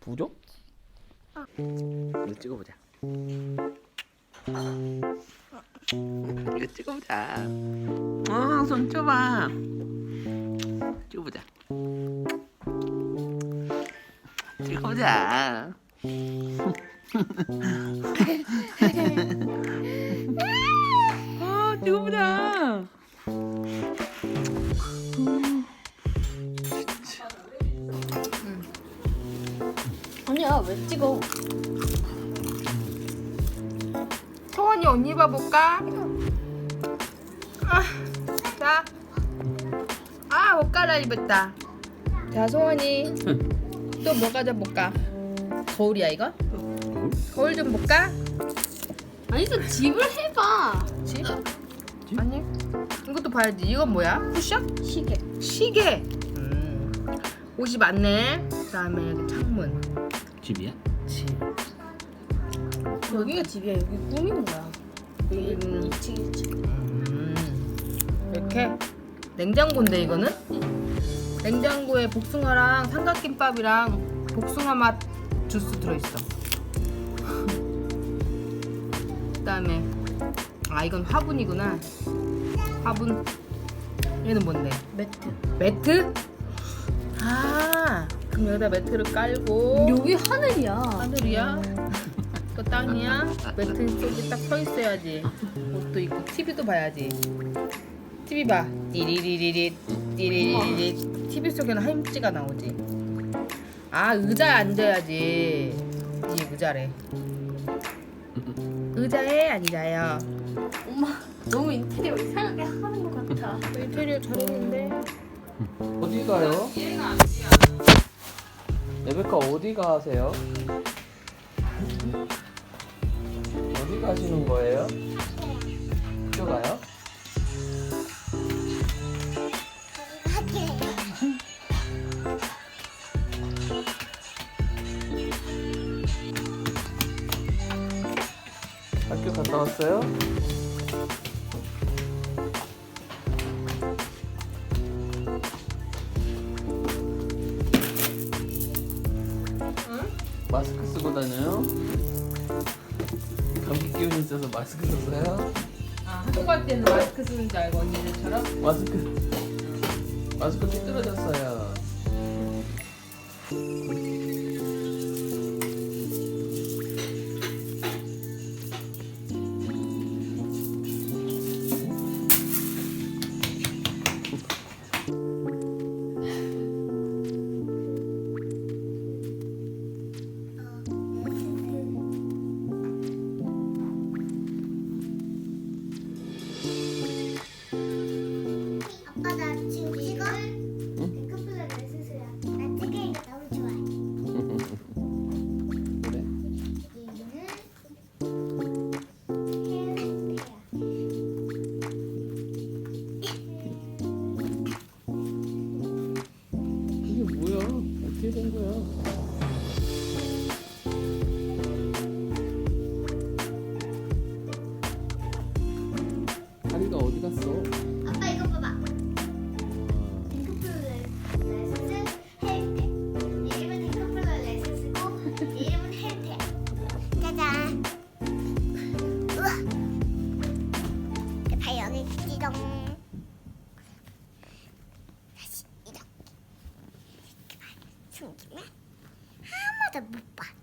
부족? 이거 찍어보자. 이거 찍어보자. 어, 손 줘봐. 찍어보자. 찍어보자. 아, 찍어보자. 아니야 왜 찍어? 소원이 옷 입어볼까? 아, 자, 아, 옷 갈아입었다. 자, 소원이 또 뭐 가져볼까? 거울이야 이건? 거울 좀 볼까? 아니 또 집을 해봐. 집? 아니, 이것도 봐야지. 이건 뭐야? 쿠션? 시계. 시계. 음, 옷이 많네. 그 다음에 여기 창문. 집이야? 집. 여기가 집이야. 여기 꾸미는 거야. 여기 음. 2층 1층. 음, 이렇게 냉장고인데 이거는 냉장고에 복숭아랑 삼각김밥이랑 복숭아 맛 주스 들어있어. 그 다음에 아 이건 화분이구나. 화분. 얘는 뭔데? 매트. 매트? 아 그럼 여기다 매트를 깔고 여기 하늘이야. 하늘이야? 또 땅이야? 매트 속에 딱서 있어야지. 옷도 입고 TV도 봐야지. TV 봐. 띠리리리리 띠리리리. TV 속에는 하임지가 나오지. 아 의자에 앉아야지. 이게 의자래. 의자에 앉아요. 엄마 너무 인테리어 이상하게 하는 것 같아. 인테리어 잘했는데. 어디 가요? 레베카 어디 가세요? 어디 가시는 거예요? 갔다 왔어요? 마스크 쓰고 다녀요? 감기 기운 있어서 마스크 썼어요? 아 학교 갈 때는 마스크 쓰는 줄 알고 언니들처럼. 마스크 마스크 삐뚤어졌어요. 어떻게 된? 다 다시 이렇게. 이렇게 봐. 숨기면 아무도 못 봐.